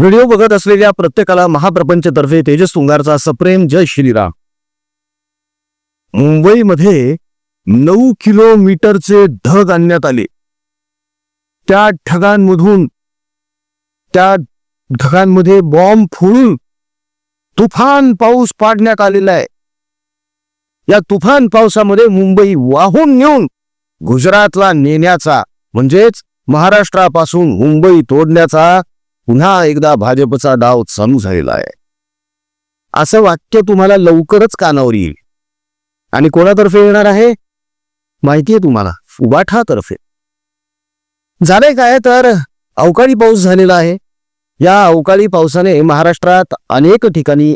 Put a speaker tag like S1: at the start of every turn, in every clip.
S1: Video बघत असलेल्या प्रत्येकाला महाप्रपंचतर्फे तेजस तुंगारचा सप्रेम जय श्रीराम. मुंबईमध्ये नऊ किलोमीटरचे ढग आणण्यात आले. त्या ढगांमधून त्या ढगांमध्ये बॉम्ब फोडून तुफान पाऊस पाडण्यात आलेला आहे. या तुफान पावसामध्ये मुंबई वाहून नेऊन गुजरातला नेण्याचा म्हणजेच महाराष्ट्रापासून मुंबई तोडण्याचा पुन्हा एकदा भाजपचा डाव चालू झालेला आहे. असं वाक्य तुम्हाला लवकरच कानावर येईल. आणि कोणातर्फे येणार आहे? माहितीये तुम्हाला उबाठातर्फे. झालंय काय तर अवकाळी पाऊस झालेला आहे. या अवकाळी पावसाने महाराष्ट्रात अनेक ठिकाणी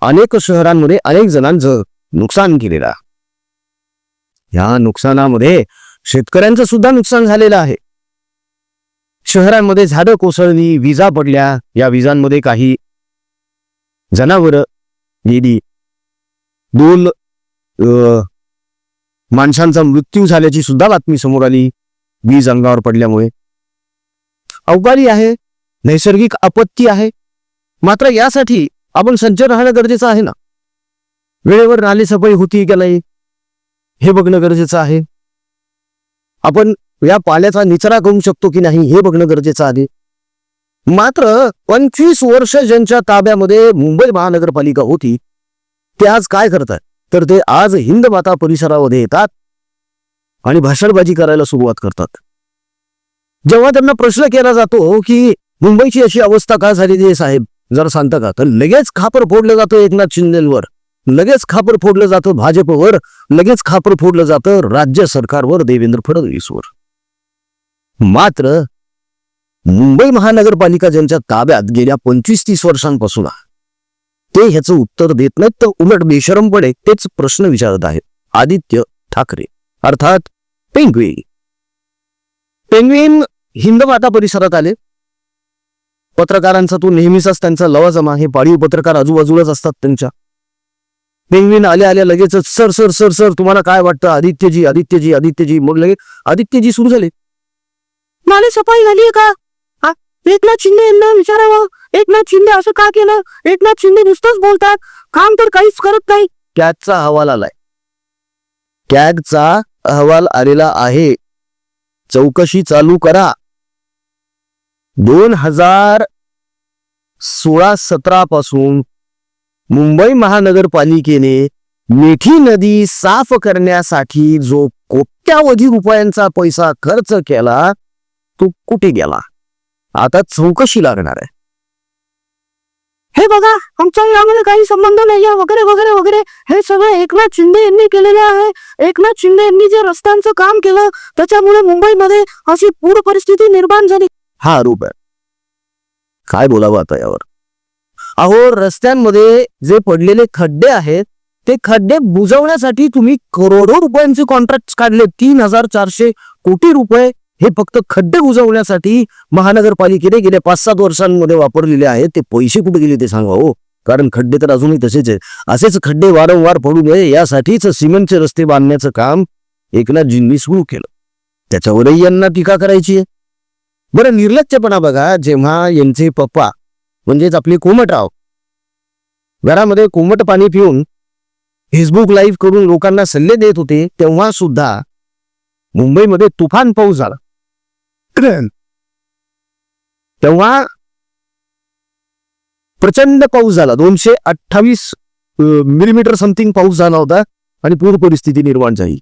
S1: अनेक शहरांमध्ये अनेक जणांचं नुकसान केलेलं या नुकसानामध्ये शेतकऱ्यांचं सुद्धा नुकसान झालेलं आहे. शहरांमध्ये झाडं कोसळली विजा पडल्या. या विजांमध्ये काही जनावर गेली. दोन माणसांचा मृत्यू झाल्याची सुद्धा बातमी समोर आली. वीज अंगावर पडल्यामुळे. अवकाळी आहे. नैसर्गिक आपत्ती आहे. मात्र यासाठी आपण सज्ज राहणं गरजेचं आहे ना? वेळेवर नाली सफाई होती का नाही? हे बघणं गरजेचं आहे. आपण या पाण्याचा निचरा करू शकतो की नाही हे बघणं गरजेचं आहे. मात्र पंचवीस वर्ष ज्यांच्या ताब्यामध्ये मुंबई महानगरपालिका होती ते आज काय करतात? तर ते आज हिंद माता परिसरामध्ये येतात आणि भाषणबाजी करायला सुरुवात करतात. जेव्हा त्यांना प्रश्न केला जातो की मुंबईची अशी अवस्था का झालेली आहे साहेब? जरा सांगता का? तर लगेच खापर फोडलं जातं एकनाथ शिंदेवर. लगेच खापर फोडलं जातं भाजपवर. लगेच खापर फोडलं जातं राज्य सरकारवर देवेंद्र फडणवीसवर. मात्र मुंबई महानगरपालिका ज्यांच्या ताब्यात गेल्या पंचवीस तीस वर्षांपासून ते ह्याचं उत्तर देत नाहीत तर उलट बेशरमपणे तेच प्रश्न विचारत आहेत. आदित्य ठाकरे अर्थात पेंग्विन. पेंग्विन हिंदमाता परिसरात आले. पत्रकारांचा तो नेहमीचाच त्यांचा लवाजमा हे पाळीव पत्रकार आजूबाजूलाच असतात त्यांच्या. पेंग्विन आल्या आल्या लगेचच सर सर सर सर तुम्हाला काय वाटतं? आदित्यजी आदित्यजी आदित्यजी मग लगेच आदित्यजी सुरू झाले. नाले सफाई झाली का एकनाथ शिंदे यांना विचारावं एकनाथ शिंदे असं का केलं एकनाथ शिंदे नुसतंच बोलतात काम तर काहीच करत नाही कॅगचा अहवाल आलाय कॅगचा अहवाल आलेला आहे चौकशी चालू करा दोन हजार सोळा सतरा पासून मुंबई महानगरपालिकेने मिठी नदी साफ करण्यासाठी जो कोट्यावधी रुपयांचा पैसा खर्च केला तो कुठे गेला? आता चौकशी लागणार आहे. हे बघा आमच्या यामध्ये काही संबंध नाही आहे वगैरे वगैरे वगैरे. हे सगळं एकनाथ शिंदे यांनी केलेलं आहे. एकनाथ शिंदे यांनी जे रस्त्यांचं काम केलं त्याच्यामुळे मुंबईमध्ये अशी पूर परिस्थिती निर्माण झाली. हा आरोप आहे काय बोलावं आता यावर? अहो रस्त्यांमध्ये जे पडलेले खड्डे आहेत ते खड्डे बुजवण्यासाठी तुम्ही करोडो रुपयांचे कॉन्ट्रॅक्ट काढले. तीन हजार चारशे कोटी रुपये हे फक्त खड्डे बुजवण्यासाठी महानगरपालिकेने गेल्या पाच सात वर्षांमध्ये वापरलेले आहेत. ते पैसे कुठे गेले ते सांगा हो. कारण खड्डे तर अजूनही तसेच आहेत. असेच खड्डे वारंवार पडू नये यासाठीच सिमेंटचे रस्ते बांधण्याचं काम एकनाथजींनी सुरू केलं. त्याच्यावरही यांना टीका करायची आहे. बरं निर्लज्जपणा बघा जेव्हा यांचे पप्पा म्हणजेच आपले कोमटराव घरामध्ये कोमट पाणी पिऊन फेसबुक लाईव्ह करून लोकांना सल्ले देत होते तेव्हा सुद्धा मुंबईमध्ये तुफान पाऊस झाला. तेव्हा प्रचंड पाऊस झाला. दोनशे अठ्ठावीस मिलीमीटर समथिंग पाऊस झाला होता आणि पूर परिस्थिती निर्माण झाली.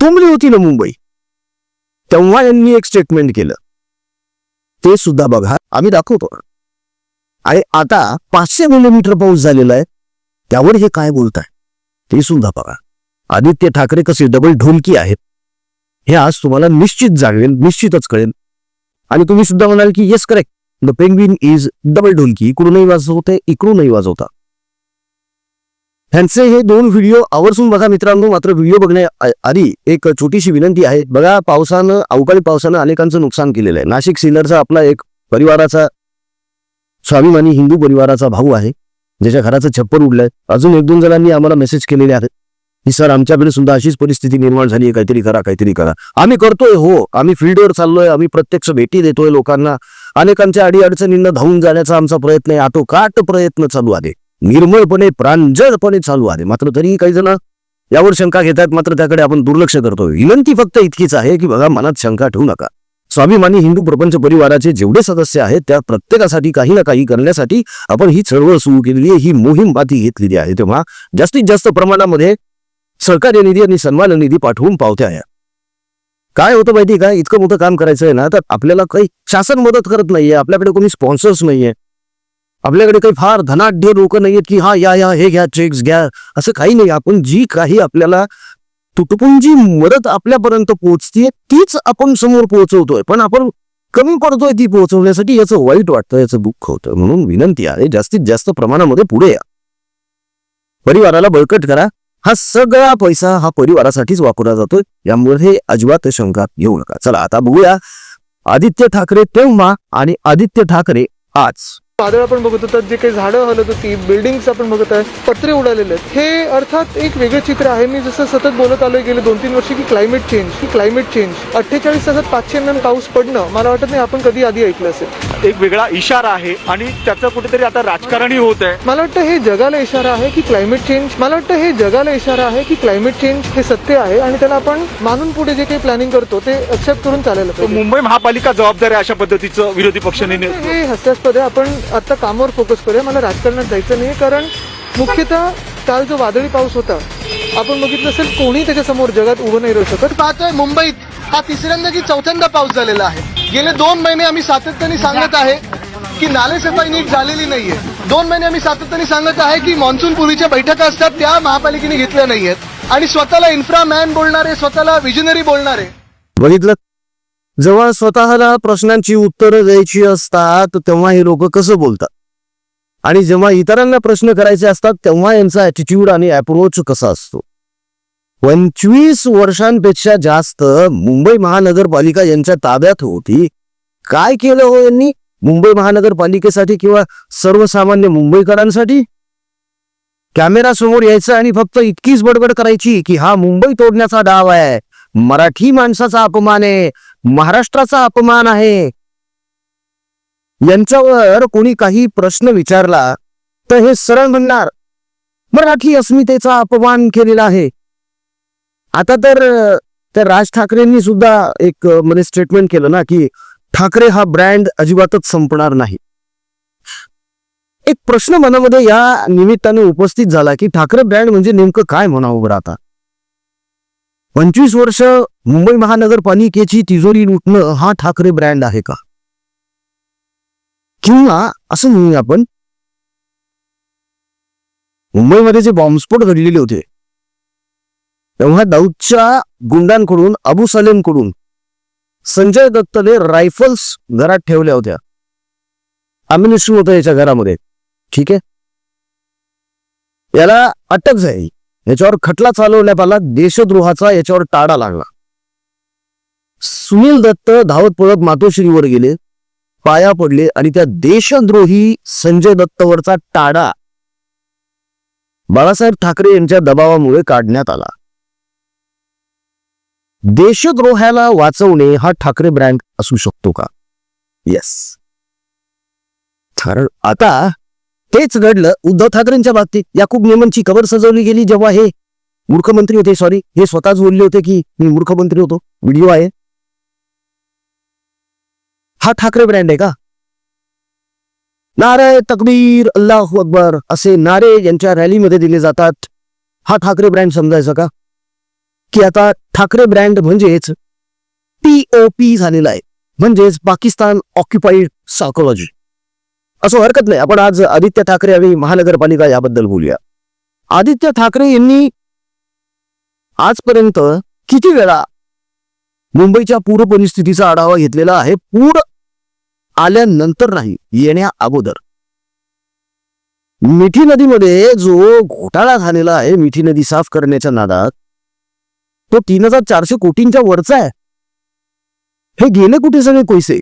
S1: तुंबली होती ना मुंबई. तेव्हा यांनी एक स्टेटमेंट केलं. ते सुद्धा बघा आम्ही दाखवतो. आणि आता पाचशे मिलीमीटर पाऊस झालेला आहे. त्यावर हे काय बोलताय? ते सुद्धा बघा. आदित्य ठाकरे कसे डबल ढोलकी आहेत. हे आज तुम्हाला निश्चित जाणवेल निश्चितच कळेल. आणि तुम्ही सुद्धा म्हणाल की yes correct the penguin is double ढोलकी इकडूनही वाजवते इकडूनही वाजवता ह्यांचे हे दोन व्हिडिओ आवर्जून बघा मित्रांनो मात्र व्हिडिओ बघण्या आधी एक छोटीशी विनंती आहे. बघा पावसानं अवकाळी पावसानं अनेकांचं नुकसान केलेलं आहे. नाशिक सिन्नरचा आपला एक परिवाराचा स्वाभिमानी हिंदू परिवाराचा भाऊ आहे ज्याच्या घराचं छप्पर उडलंय. अजून एक दोन जणांनी आम्हाला मेसेज केलेले आहेत. की सर आमच्याकडे सुद्धा अशीच परिस्थिती निर्माण झाली आहे काहीतरी करा काहीतरी करा. आम्ही करतोय हो. आम्ही फील्डवर चाललोय आम्ही प्रत्यक्ष भेटी देतोय लोकांना. अनेकांच्या अडीअडचणींना धावून जाण्याचा आमचा प्रयत्न आहे. आटोकाट प्रयत्न चालू आहे. निर्मळपणे प्रांजळपणे चालू आहे. मात्र तरीही काही जण यावर शंका घेतात मात्र त्याकडे आपण दुर्लक्ष करतोय. विनंती फक्त इतकीच आहे की बघा मनात शंका ठेवू नका. स्वाभिमानी हिंदू प्रपंच परिवाराचे जेवढे सदस्य आहेत त्या प्रत्येकासाठी काही ना काही करण्यासाठी आपण ही चळवळ सुरू केलेली आहे. ही मोहीम बाती घेतलेली आहे. तेव्हा जास्तीत जास्त प्रमाणामध्ये सहकार्य निधी आणि सन्मान निधी पाठवून पावत्या या काय होतं माहिती का? इतकं मोठं काम करायचं आहे ना तर आपल्याला काही शासन मदत करत नाहीये आपल्याकडे कोणी स्पॉन्सर्स नाहीये. आपल्याकडे काही फार धनाढ्य लोक नाहीयेत की हा या या हे घ्या चेक्स घ्या. असं काही नाही. आपण जी काही आपल्याला तुटपुंजी जी मदत आपल्यापर्यंत पोहोचतीये तीच आपण समोर पोहोचवतोय. पण आपण कमी पडतोय ती पोहोचवण्यासाठी याचं वाईट वाटतं याचं दुःख होतं. म्हणून विनंती आहे जास्तीत जास्त प्रमाणामध्ये पुढे या. परिवाराला बळकट करा. हा सगळा पैसा हा परिवारासाठीच वापरला जातोय. यामुळे अजिबात शंका घेऊ नका. चला आता बघूया. आदित्य ठाकरे तेव्हा आणि आदित्य ठाकरे आज.
S2: वादळ आपण बघत होतात जे काही झाडं हलत होती बिल्डिंग्स आपण बघत आहे पत्रे उडालेले आहेत. हे अर्थात एक वेगळं चित्र आहे. मी जसं सतत बोलत आलोय गेले दोन तीन वर्षी की क्लायमेट चेंज की क्लायमेट चेंज अठ्ठेचाळीस तासात पाचशे एम पाऊस पडणं मला वाटत नाही आपण कधी आधी ऐकलं असेल.
S3: एक वेगळा इशारा आहे आणि त्याचं कुठेतरी आता राजकारणही होत आहे.
S2: मला वाटतं हे जगाला इशारा आहे की क्लायमेट चेंज मला वाटतं हे जगाला इशारा आहे की क्लायमेट चेंज हे सत्य आहे आणि त्याला आपण मानून पुढे जे काही प्लॅनिंग करतो ते एक्सेप्ट करून चालायला पाहिजे.
S3: मुंबई महापालिका जबाबदार आहे अशा पद्धतीचं विरोधी पक्षाने
S2: हे हास्यास्पद आहे. आपण आता कामावर फोकस करूया. मला राजकारणात जायचं नाही कारण मुख्यतः काल जो वादळी पाऊस होता आपण बघितलं असेल कोणी त्याच्यासमोर जगात उभं नाही राहू शकत.
S4: पाहतोय मुंबईत हा तिसऱ्यांदा की चौथ्यांदा पाऊस झालेला आहे. गेले दोन महिने आम्ही सातत्याने सांगत आहे की नालेसफाई नीट झालेली नाहीये. दोन महिने आम्ही सातत्याने सांगत आहे की मान्सून पूर्वीच्या बैठका असतात त्या महापालिकेने घेतल्या नाहीयेत. आणि स्वतःला इन्फ्रा मॅन बोलणारे स्वतःला विजनरी बोलणारे.
S1: बघितलं जेव्हा स्वतःला प्रश्नांची उत्तरं द्यायची असतात तेव्हा हे लोक कसं बोलतात? आणि जेव्हा इतरांना प्रश्न करायचे असतात तेव्हा यांचा ॲटिट्यूड आणि अप्रोच कसा असतो? पंचवीस वर्षांपेक्षा जास्त मुंबई महानगरपालिका यांच्या ताब्यात होती. काय केलं हो यांनी? मुंबई महानगरपालिकेसाठी किंवा सर्वसामान्य मुंबईकरांसाठी? कॅमेरा समोर यायचं आणि फक्त इतकीच बडबड करायची की हा मुंबई तोडण्याचा डाव आहे. मराठी माणसाचा अपमान आहे. महाराष्ट्राचा अपमान आहे. यांच्यावर कोणी काही प्रश्न विचारला तर हे सरळ म्हणणार मराठी अस्मितेचा अपमान केलेला आहे. आता तर त्या राज ठाकरेंनी सुद्धा एक म्हणजे मध्ये स्टेटमेंट केलं ना की ठाकरे हा ब्रँड अजिबातच संपणार नाही. एक प्रश्न मनामध्ये या निमित्ताने उपस्थित झाला की ठाकरे ब्रँड म्हणजे नेमकं काय म्हणावं बरं आता? पंचवीस वर्ष मुंबई महानगरपालिकेची तिजोरी लुटणं हा ठाकरे ब्रँड आहे का? किंवा असं म्हणूया आपण मुंबईमध्ये जे बॉम्बस्फोट घडलेले होते तेव्हा दाऊदच्या गुंडांकडून अबू सलेमकडून संजय दत्तने रायफल्स घरात ठेवल्या होत्या. अम्युनिशन होतं याच्या घरामध्ये. ठीक आहे? याला अटक झाली. याच्यावर खटला चालवण्यात आला देशद्रोहाचा याच्यावर टाळा लागला. सुनील दत्त धावत पळत मातोश्रीवर गेले पाया पडले आणि त्या देशद्रोही संजय दत्तवरचा टाडा बाळासाहेब ठाकरे यांच्या दबावामुळे काढण्यात आला. देशद्रोहाला वाचवणे हा ठाकरे ब्रँड असू शकतो का? येस कारण आता तेच घडलं उद्धव ठाकरेंच्या बाबतीत. याकूब मेमनची कबर सजवली गेली जेव्हा हे मूर्खमंत्री होते सॉरी हे स्वतःच बोलले होते की मी मूर्खमंत्री होतो. व्हिडिओ आहे. हा ठाकरे ब्रँड आहे का? नारे तकबीर अल्लाह अकबर असे नारे यांच्या रॅलीमध्ये दिले जातात. हा ठाकरे ब्रँड समजायचा का? की आता ठाकरे ब्रँड म्हणजेच पीओपी झालेला आहे. म्हणजेच पाकिस्तान ऑक्युपाईड सायकोलॉजी असं हरकत नाही. आपण आज आदित्य ठाकरे आणि महानगरपालिका याबद्दल बोलूया. आदित्य ठाकरे यांनी आजपर्यंत किती वेळा मुंबईच्या पूर परिस्थितीचा आढावा घेतलेला आहे? पूर आल्यानंतर नाही येण्या अगोदर. मिठी नदीमध्ये जो घोटाळा झालेला आहे मिठी नदी साफ करण्याच्या नादात तो तीन हजार चारशे कोटींच्या वरचा आहे. हे गेले कुठे सगळे पैसे?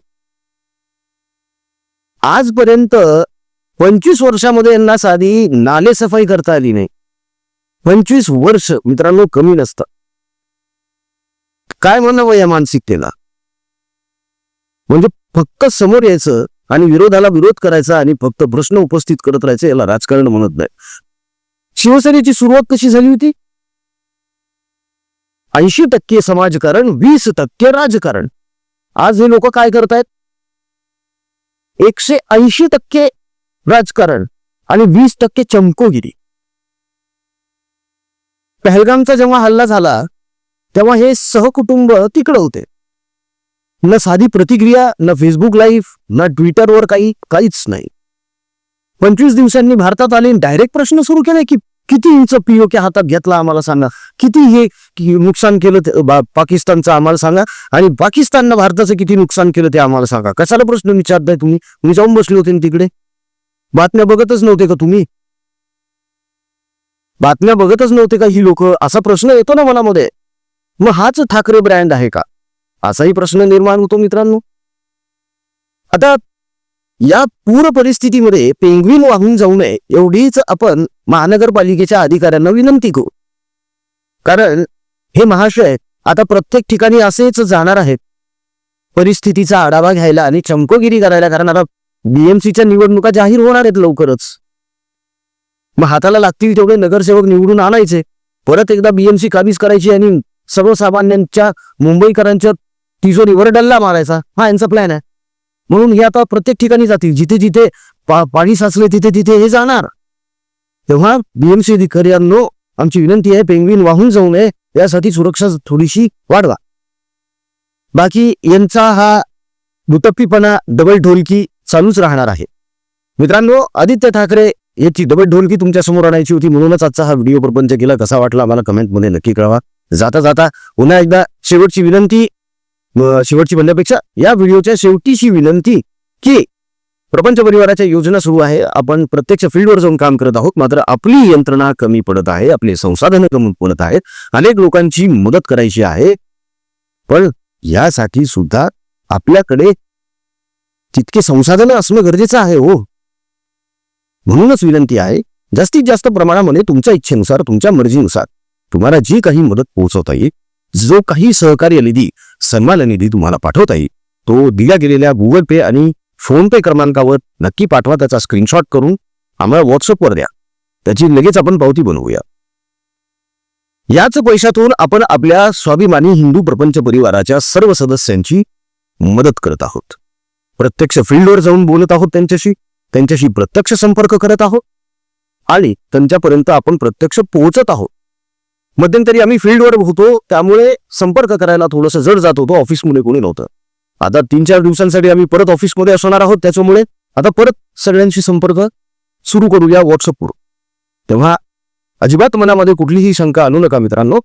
S1: आजपर्यंत पंचवीस वर्षामध्ये यांना साधी नाले सफाई करता आली नाही. पंचवीस वर्ष मित्रांनो कमी नसतं. काय म्हणावं या मानसिकतेला? म्हणजे फक्त समोर यायचं आणि विरोधाला विरोध करायचा आणि फक्त प्रश्न उपस्थित करत राहायचं याला राजकारण म्हणत नाही. शिवसेनेची सुरुवात कशी झाली होती? ऐंशी टक्के समाजकारण वीस टक्के राजकारण. आज हे लोक काय करतायत? एकशे ऐंशी टक्के राजकारण आणि वीस टक्के चमकोगिरी. पहलगामचा जेव्हा हल्ला झाला तेव्हा हे सहकुटुंब तिकडं होते. न साधी प्रतिक्रिया न फेसबुक लाईव्ह न ट्विटरवर काही काहीच नाही. पंचवीस दिवसांनी भारतात आले डायरेक्ट प्रश्न सुरू केले की किती इंच पीओके हातात घेतला आम्हाला सांगा? किती हे नुकसान केलं ते- बा- पाकिस्तानचं आम्हाला सांगा? आणि पाकिस्ताननं भारताचं किती नुकसान केलं ते आम्हाला सांगा? कशाला प्रश्न विचारताय तुम्ही? मी जाऊन बसले होते तिकडे. बातम्या बघतच नव्हते का तुम्ही? बातम्या बघतच नव्हते का ही लोक? असा प्रश्न येतो ना मनामध्ये. मग हाच ठाकरे ब्रँड आहे का? असाही प्रश्न निर्माण होतो मित्रांनो. आता या पूर परिस्थितीमध्ये पेंग्विन वाहून जाऊ नये एवढीच आपण महानगरपालिकेच्या अधिकाऱ्यांना विनंती करू. कारण हे महाशय आता प्रत्येक ठिकाणी असेच जाणार आहेत. परिस्थितीचा आढावा घ्यायला आणि चमकोगिरी करायला कारण आता बीएमसीच्या निवडणुका जाहीर होणार आहेत लवकरच. मग हाताला लागतील तेवढे नगरसेवक निवडून आणायचे. परत एकदा बीएमसी काबीज करायची आणि सर्वसामान्यांच्या मुंबईकरांच्या तिजोरीवर डल्ला मारायचा. हा यांचा प्लॅन आहे. म्हणून हे आता प्रत्येक ठिकाणी जातील. जिथे जिथे पा- पाणी साचले तिथे तिथे हे जाणार. तेव्हा बीएमसी अधिकाऱ्यांनो आमची विनंती आहे पेंग्विन वाहून जाऊ नये यासाठी सुरक्षा थोडीशी वाढवा. बाकी यांचा हा दुटप्पीपणा डबल ढोलकी चालूच राहणार आहे. मित्रांनो आदित्य ठाकरे याची डबल ढोलकी तुमच्यासमोर आणायची होती म्हणूनच आजचा हा व्हिडिओ प्रपंच केला. कसा वाटला आम्हाला कमेंटमध्ये नक्की कळवा. जाता जाता पुन्हा एकदा शेवटची विनंती शेवटची म्हणण्यापेक्षा या व्हिडिओच्या शेवटीची विनंती की प्रपंच परिवाराच्या योजना सुरू आहे. आपण प्रत्यक्ष फील्डवर जाऊन काम करत आहोत. मात्र आपली यंत्रणा कमी पडत आहे. आपले संसाधनं कमी पडत आहेत. अनेक लोकांची मदत करायची आहे. पण यासाठी सुद्धा आपल्याकडे तितके संसाधनं असणं गरजेचं आहे हो. म्हणूनच विनंती आहे जास्तीत जास्त प्रमाणामध्ये तुमच्या इच्छेनुसार तुमच्या मर्जीनुसार तुम्हाला जी काही मदत पोहोचवता येईल जो काही सहकार्य निधी सन्मान निधी तुम्हाला पाठवता येईल तो दिल्या गेलेल्या गुगल पे आणि फोन पे क्रमांकावर नक्की पाठवा त्याचा स्क्रीनशॉट करून आम्हाला व्हॉट्सअपवर द्या. त्याची लगेच आपण पावती बनवूया. याच पैशातून आपण आपल्या स्वाभिमानी हिंदू प्रपंच परिवाराच्या सर्व सदस्यांची मदत करत आहोत. प्रत्यक्ष फील्डवर जाऊन बोलत आहोत त्यांच्याशी त्यांच्याशी प्रत्यक्ष संपर्क करत आहोत आणि त्यांच्यापर्यंत आपण प्रत्यक्ष पोहोचत आहोत. मध्यंतरी आम्ही फील्डवर होतो त्यामुळे संपर्क करायला थोडंसं जड जात होतो ऑफिसमध्ये कोणी नव्हतं. आता तीन चार दिवसांसाठी आम्ही परत ऑफिसमध्ये असणार आहोत त्याच्यामुळे आता परत सगळ्यांशी संपर्क सुरू करूया व्हॉट्सअपवर तेव्हा अजिबात मनामध्ये कुठलीही शंका आणू नका मित्रांनो.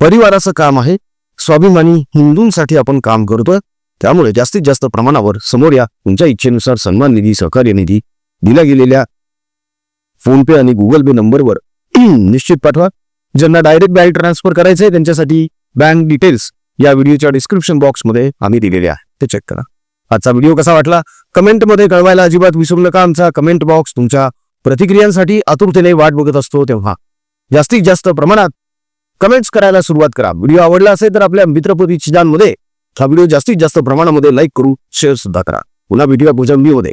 S1: परिवाराचं काम आहे. स्वाभिमानी हिंदूंसाठी आपण काम करतोय. त्यामुळे जास्तीत जास्त प्रमाणावर समोर या तुमच्या इच्छेनुसार सन्मान निधी सहकार्य निधी दिल्या गेलेल्या फोन पे आणि गुगल पे नंबरवर निश्चित पाठवा. ज्यांना डायरेक्ट बँक ट्रान्सफर करायचं आहे त्यांच्यासाठी बँक डिटेल्स या व्हिडिओच्या डिस्क्रिप्शन बॉक्समध्ये आम्ही दिलेले आहे ते चेक करा. आजचा व्हिडिओ कसा वाटला? कमेंटमध्ये कळवायला अजिबात विसरू नका आमचा कमेंट बॉक्स तुमच्या प्रतिक्रियांसाठी आतुरतेने वाट बघत असतो तेव्हा. जास्तीत जास्त प्रमाणात कमेंट्स करायला सुरुवात करा. व्हिडिओ आवडला असेल तर आपल्या मित्रपरिचितांमध्ये हा व्हिडिओ जास्तीत जास्त प्रमाणामध्ये लाईक करू शेअर सुद्धा करा. पुन्हा व्हिडिओ पुढच्या व्हिडिओमध्ये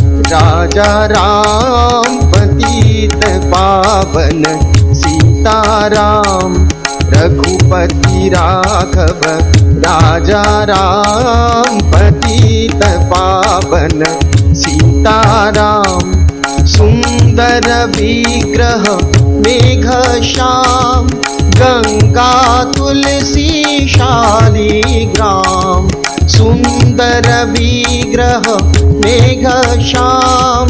S5: राजा राम पतित पावन सीताराम रघुपति राघव राजा राम पतित पावन सीताराम। सुन्दर विग्रह मेघ श्याम गङ्गा तुलसी शालिग्राम सुन्दर विग्रह मेघ श्याम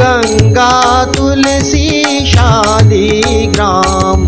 S5: गङ्गा तुलसी शालिग्राम।